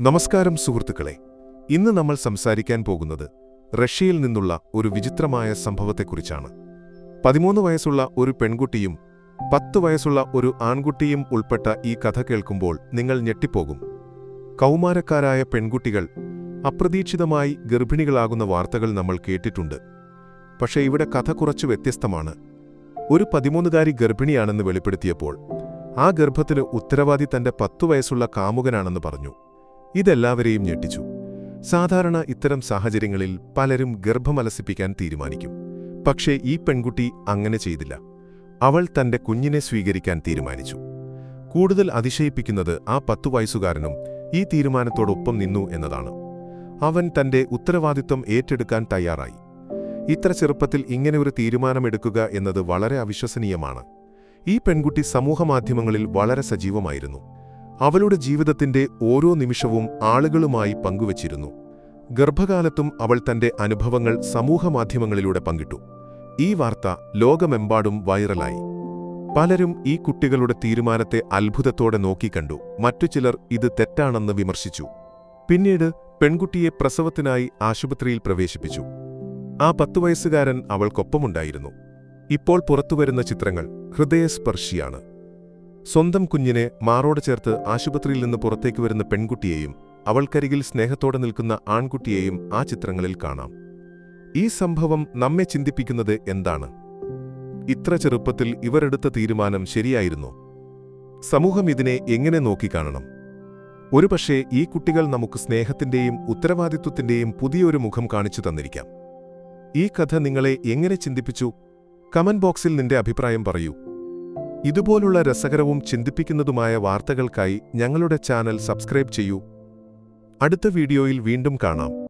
നമസ്കാരം സുഹൃത്തുക്കളെ. ഇന്ന് നമ്മൾ സംസാരിക്കാൻ പോകുന്നത് റഷ്യയിൽ നിന്നുള്ള ഒരു വിചിത്രമായ സംഭവത്തെക്കുറിച്ചാണ്. പതിമൂന്ന് വയസ്സുള്ള ഒരു പെൺകുട്ടിയും പത്ത് വയസ്സുള്ള ഒരു ആൺകുട്ടിയും ഉൾപ്പെട്ട ഈ കഥ കേൾക്കുമ്പോൾ നിങ്ങൾ ഞെട്ടിപ്പോകും. കൗമാരക്കാരായ പെൺകുട്ടികൾ അപ്രതീക്ഷിതമായി ഗർഭിണികളാകുന്ന വാർത്തകൾ നമ്മൾ കേട്ടിട്ടുണ്ട്. പക്ഷേ ഇവിടെ കഥ കുറച്ചു വ്യത്യസ്തമാണ്. ഒരു പതിമൂന്നുകാരി ഗർഭിണിയാണെന്ന് വെളിപ്പെടുത്തിയപ്പോൾ ആ ഗർഭത്തിന് ഉത്തരവാദി തന്റെ പത്തു വയസ്സുള്ള കാമുകനാണെന്ന് പറഞ്ഞു. ഇതെല്ലാവരെയും ഞെട്ടിച്ചു. സാധാരണ ഇത്തരം സാഹചര്യങ്ങളിൽ പലരും ഗർഭമലസിപ്പിക്കാൻ തീരുമാനിക്കും. പക്ഷേ ഈ പെൺകുട്ടി അങ്ങനെ ചെയ്തില്ല. അവൾ തന്റെ കുഞ്ഞിനെ സ്വീകരിക്കാൻ തീരുമാനിച്ചു. കൂടുതൽ അതിശയിപ്പിക്കുന്നത് ആ പത്തു വയസ്സുകാരനും ഈ തീരുമാനത്തോടൊപ്പം നിന്നു എന്നതാണ്. അവൻ തന്റെ ഉത്തരവാദിത്വം ഏറ്റെടുക്കാൻ തയ്യാറായി. ഇത്ര ചെറുപ്പത്തിൽ ഇങ്ങനെ ഒരു തീരുമാനമെടുക്കുക എന്നത് വളരെ അവിശ്വസനീയമാണ്. ഈ പെൺകുട്ടി സമൂഹമാധ്യമങ്ങളിൽ വളരെ സജീവമായിരുന്നു. അവളുടെ ജീവിതത്തിന്റെ ഓരോ നിമിഷവും ആളുകളുമായി പങ്കുവച്ചിരുന്നു. ഗർഭകാലത്തും അവൾ തന്റെ അനുഭവങ്ങൾ സമൂഹമാധ്യമങ്ങളിലൂടെ പങ്കിട്ടു. ഈ വാർത്ത ലോകമെമ്പാടും വൈറലായി. പലരും ഈ കുട്ടികളുടെ തീരുമാനത്തെ അത്ഭുതത്തോടെ നോക്കിക്കണ്ടു മറ്റു ചിലർ ഇത് തെറ്റാണെന്ന് വിമർശിച്ചു. പിന്നീട് പെൺകുട്ടിയെ പ്രസവത്തിനായി ആശുപത്രിയിൽ പ്രവേശിപ്പിച്ചു. ആ പത്തു വയസ്സുകാരൻ അവൾക്കൊപ്പമുണ്ടായിരുന്നു. ഇപ്പോൾ പുറത്തുവരുന്ന ചിത്രങ്ങൾ ഹൃദയസ്പർശിയാണ്. സ്വന്തം കുഞ്ഞിനെ മാറോട് ചേർത്ത് ആശുപത്രിയിൽ നിന്ന് പുറത്തേക്ക് വരുന്ന പെൺകുട്ടിയെയും അവൾക്കരികിൽ സ്നേഹത്തോടെ നിൽക്കുന്ന ആൺകുട്ടിയെയും ആ ചിത്രങ്ങളിൽ കാണാം. ഈ സംഭവം നമ്മെ ചിന്തിപ്പിക്കുന്നത് എന്താണ്? ഇത്ര ചെറുപ്പത്തിൽ ഇവരെടുത്ത തീരുമാനം ശരിയായിരുന്നു. സമൂഹം ഇതിനെ എങ്ങനെ നോക്കിക്കാണണം? ഒരുപക്ഷേ ഈ കുട്ടികൾ നമുക്ക് സ്നേഹത്തിന്റെയും ഉത്തരവാദിത്വത്തിന്റെയും പുതിയൊരു മുഖം കാണിച്ചു തന്നിരിക്കാം. ഈ കഥ നിങ്ങളെ എങ്ങനെ ചിന്തിപ്പിച്ചു? കമന്റ് ബോക്സിൽ നിന്റെ അഭിപ്രായം പറയൂ. ഇതുപോലുള്ള രസകരവും ചിന്തിപ്പിക്കുന്നതുമായ വാർത്തകൾക്കായി ഞങ്ങളുടെ ചാനൽ സബ്സ്ക്രൈബ് ചെയ്യൂ. അടുത്ത വീഡിയോയിൽ വീണ്ടും കാണാം.